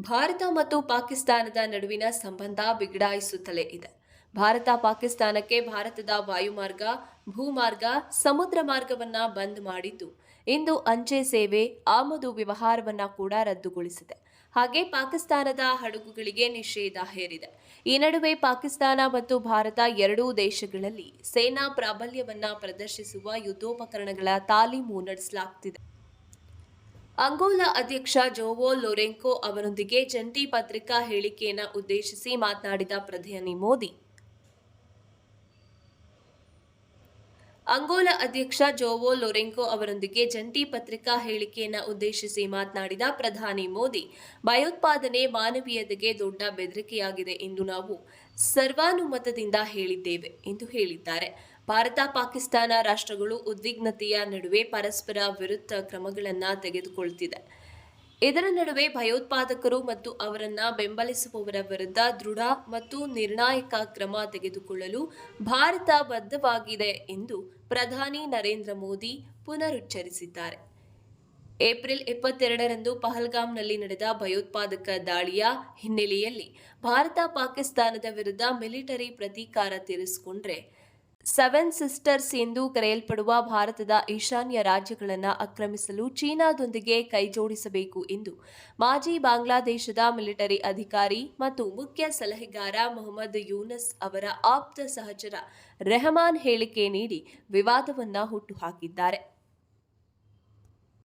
ಭಾರತ ಮತ್ತು ಪಾಕಿಸ್ತಾನದ ನಡುವಿನ ಸಂಬಂಧ ಬಿಗಡಾಯಿಸುತ್ತಲೇ ಇದೆ. ಭಾರತ ಪಾಕಿಸ್ತಾನಕ್ಕೆ ಭಾರತದ ವಾಯುಮಾರ್ಗ, ಭೂಮಾರ್ಗ, ಸಮುದ್ರ ಮಾರ್ಗವನ್ನ ಬಂದ್ ಮಾಡಿದ್ದು. ಇಂದು ಅಂಚೆ ಸೇವೆ, ಆಮದು ವ್ಯವಹಾರವನ್ನ ಕೂಡ ರದ್ದುಗೊಳಿಸಿದೆ. ಹಾಗೆ ಪಾಕಿಸ್ತಾನದ ಹಡಗುಗಳಿಗೆ ನಿಷೇಧ ಹೇರಿದೆ. ಈ ನಡುವೆ ಪಾಕಿಸ್ತಾನ ಮತ್ತು ಭಾರತ ಎರಡೂ ದೇಶಗಳಲ್ಲಿ ಸೇನಾ ಪ್ರಾಬಲ್ಯವನ್ನ ಪ್ರದರ್ಶಿಸುವ ಯುದ್ಧೋಪಕರಣಗಳ ತಾಲೀಮು ನಡೆಸಲಾಗುತ್ತಿದೆ ಅಂಗೋಲಾ ಅಧ್ಯಕ್ಷ ಜೋವೋ ಲೊರೆಂಕೋ ಅವರೊಂದಿಗೆ ಜಂಟಿ ಪತ್ರಿಕಾ ಹೇಳಿಕೆಯನ್ನು ಉದ್ದೇಶಿಸಿ ಮಾತನಾಡಿದ ಪ್ರಧಾನಿ ಮೋದಿ. ಅಂಗೋಲಾ ಅಧ್ಯಕ್ಷ ಜೋವೋ ಲೊರೆಂಕೋ ಅವರೊಂದಿಗೆ ಜಂಟಿ ಪತ್ರಿಕಾ ಹೇಳಿಕೆಯನ್ನು ಉದ್ದೇಶಿಸಿ ಮಾತನಾಡಿದ ಪ್ರಧಾನಿ ಮೋದಿ, ಭಯೋತ್ಪಾದನೆ ಮಾನವೀಯತೆಗೆ ದೊಡ್ಡ ಬೆದರಿಕೆಯಾಗಿದೆ ಎಂದು ನಾವು ಸರ್ವಾನುಮತದಿಂದ ಹೇಳಿದ್ದೇವೆ ಎಂದು ಹೇಳಿದ್ದಾರೆ. ಭಾರತ, ಪಾಕಿಸ್ತಾನ ರಾಷ್ಟ್ರಗಳು ಉದ್ವಿಗ್ನತೆಯ ನಡುವೆ ಪರಸ್ಪರ ವಿರುದ್ಧ ಕ್ರಮಗಳನ್ನು ತೆಗೆದುಕೊಳ್ಳುತ್ತಿದೆ ಇದರ ನಡುವೆ ಭಯೋತ್ಪಾದಕರು ಮತ್ತು ಅವರನ್ನು ಬೆಂಬಲಿಸುವವರ ವಿರುದ್ಧ ದೃಢ ಮತ್ತು ನಿರ್ಣಾಯಕ ಕ್ರಮ ತೆಗೆದುಕೊಳ್ಳಲು ಭಾರತ ಬದ್ಧವಾಗಿದೆ ಎಂದು ಪ್ರಧಾನಿ ನರೇಂದ್ರ ಮೋದಿ ಪುನರುಚ್ಚರಿಸಿದ್ದಾರೆ. ಏಪ್ರಿಲ್ ಇಪ್ಪತ್ತೆರಡರಂದು ಪಹಲ್ಗಾಮ್ನಲ್ಲಿ ನಡೆದ ಭಯೋತ್ಪಾದಕ ದಾಳಿಯ ಹಿನ್ನೆಲೆಯಲ್ಲಿ ಭಾರತ, ಪಾಕಿಸ್ತಾನದ ವಿರುದ್ಧ ಮಿಲಿಟರಿ ಪ್ರತೀಕಾರ ತೀರಿಸಿಕೊಂಡ್ರೆ ಸೆವೆನ್ ಸಿಸ್ಟರ್ಸ್ ಎಂದು ಕರೆಯಲ್ಪಡುವ ಭಾರತದ ಈಶಾನ್ಯ ರಾಜ್ಯಗಳನ್ನು ಆಕ್ರಮಿಸಲು ಚೀನಾದೊಂದಿಗೆ ಕೈಜೋಡಿಸಬೇಕು ಎಂದು ಮಾಜಿ ಬಾಂಗ್ಲಾದೇಶದ ಮಿಲಿಟರಿ ಅಧಿಕಾರಿ ಮತ್ತು ಮುಖ್ಯ ಸಲಹೆಗಾರ ಮೊಹಮ್ಮದ್ ಯೂನಸ್ ಅವರ ಆಪ್ತ ಸಹಚರ ರೆಹಮಾನ್ ಹೇಳಿಕೆ ನೀಡಿ ವಿವಾದವನ್ನು ಹುಟ್ಟುಹಾಕಿದ್ದಾರೆ